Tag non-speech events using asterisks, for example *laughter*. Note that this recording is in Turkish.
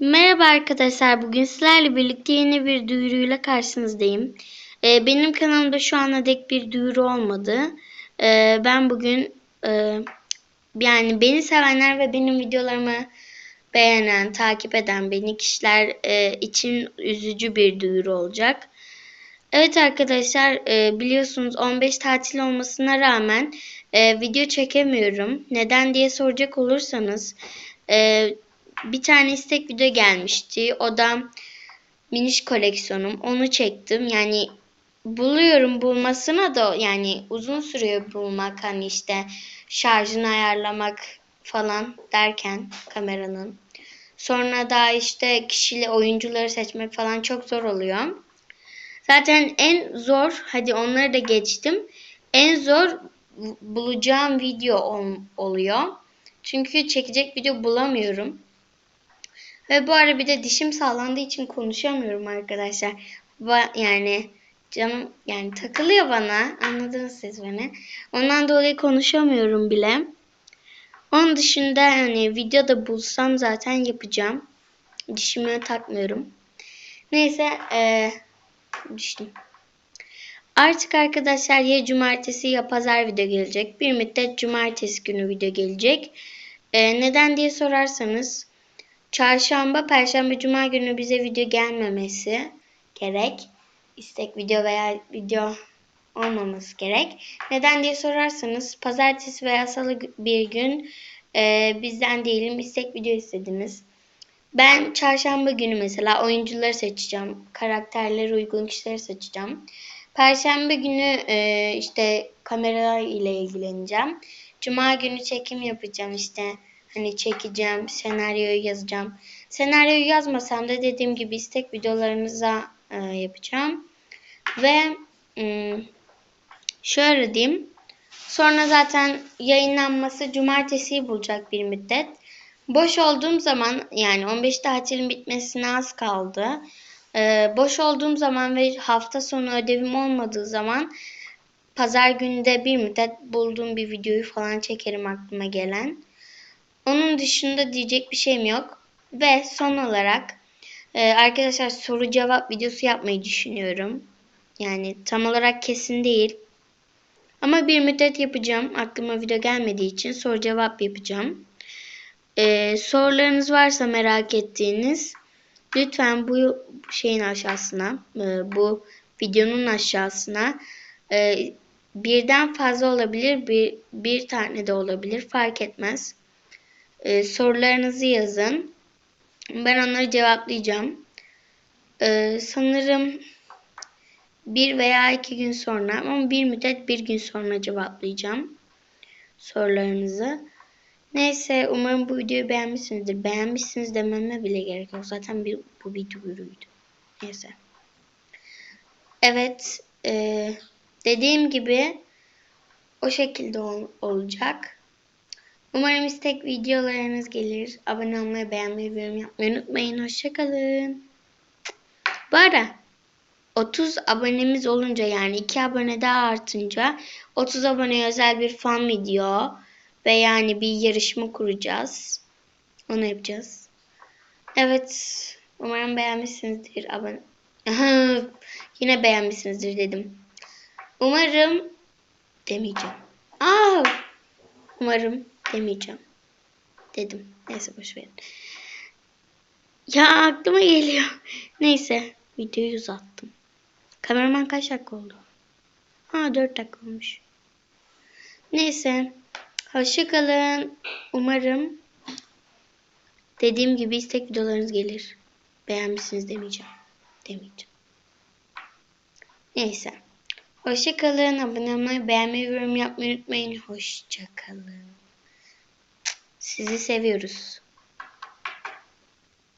Merhaba arkadaşlar. Bugün sizlerle birlikte yeni bir duyuruyla karşınızdayım. Ee, benim kanalımda şu ana dek bir duyuru olmadı. Ee, ben bugün e, yani beni sevenler ve benim videolarımı beğenen, takip eden beni kişiler e, için üzücü bir duyuru olacak. Evet arkadaşlar e, biliyorsunuz 15 tatil olmasına rağmen e, video çekemiyorum. Neden diye soracak olursanız e, bir tane istek video gelmişti. O da miniş koleksiyonum. Onu çektim. Yani buluyorum bulmasına da yani uzun sürüyor bulmak hani işte şarjını ayarlamak falan derken kameranın. Sonra da işte kişili oyuncuları seçmek falan çok zor oluyor. Zaten en zor, hadi onları da geçtim. En zor bulacağım video ol- oluyor. Çünkü çekecek video bulamıyorum. Ve bu ara bir de dişim sağlandığı için konuşamıyorum arkadaşlar. Va- yani canım yani takılıyor bana. Anladınız siz beni. Ondan dolayı konuşamıyorum bile. Onun dışında yani videoda bulsam zaten yapacağım. Dişime takmıyorum. Neyse eee düştüm. Artık arkadaşlar ya cumartesi ya pazar video gelecek. Bir müddet cumartesi günü video gelecek. Ee, neden diye sorarsanız çarşamba, perşembe, cuma günü bize video gelmemesi gerek. İstek video veya video olmaması gerek. Neden diye sorarsanız pazartesi veya salı bir gün e, bizden diyelim istek video istediniz. Ben çarşamba günü mesela oyuncuları seçeceğim. Karakterlere uygun kişileri seçeceğim. Perşembe günü e, işte kamera ile ilgileneceğim. Cuma günü çekim yapacağım işte. Hani çekeceğim, senaryoyu yazacağım. Senaryoyu yazmasam da dediğim gibi istek videolarınıza e, yapacağım. Ve ım, şöyle diyeyim. Sonra zaten yayınlanması cumartesiyi bulacak bir müddet. Boş olduğum zaman yani 15 tatilin bitmesine az kaldı. Ee, boş olduğum zaman ve hafta sonu ödevim olmadığı zaman pazar günü de bir müddet bulduğum bir videoyu falan çekerim aklıma gelen. Onun dışında diyecek bir şeyim yok. Ve son olarak e, arkadaşlar soru cevap videosu yapmayı düşünüyorum. Yani tam olarak kesin değil. Ama bir müddet yapacağım. Aklıma video gelmediği için soru cevap yapacağım. Ee, sorularınız varsa merak ettiğiniz lütfen bu şeyin aşağısına, e, bu videonun aşağısına e, birden fazla olabilir, bir, bir tane de olabilir fark etmez. E, sorularınızı yazın. Ben onları cevaplayacağım. E, sanırım bir veya iki gün sonra ama bir müddet bir gün sonra cevaplayacağım sorularınızı. Neyse umarım bu videoyu beğenmişsinizdir. Beğenmişsiniz dememe bile gerek yok. Zaten bir, bu bir duyuruydu. Neyse. Evet. E, dediğim gibi o şekilde ol, olacak. Umarım istek videolarınız gelir. Abone olmayı, beğenmeyi yorum yapmayı unutmayın. Hoşçakalın. Bu ara 30 abonemiz olunca yani 2 abone daha artınca 30 aboneye özel bir fan video ve yani bir yarışma kuracağız. Onu yapacağız. Evet. Umarım beğenmişsinizdir. Abone... Yine beğenmişsinizdir dedim. Umarım demeyeceğim. Aa! Umarım demeyeceğim. Dedim. Neyse boş verin. Ya aklıma geliyor. *laughs* Neyse videoyu uzattım. Kameraman kaç dakika oldu? Ha 4 dakika olmuş. Neyse. Hoşçakalın. Umarım dediğim gibi istek videolarınız gelir. Beğenmişsiniz demeyeceğim. Demeyeceğim. Neyse. Hoşçakalın. Abone olmayı, beğenmeyi, yorum yapmayı unutmayın. Hoşçakalın. Sizi seviyoruz.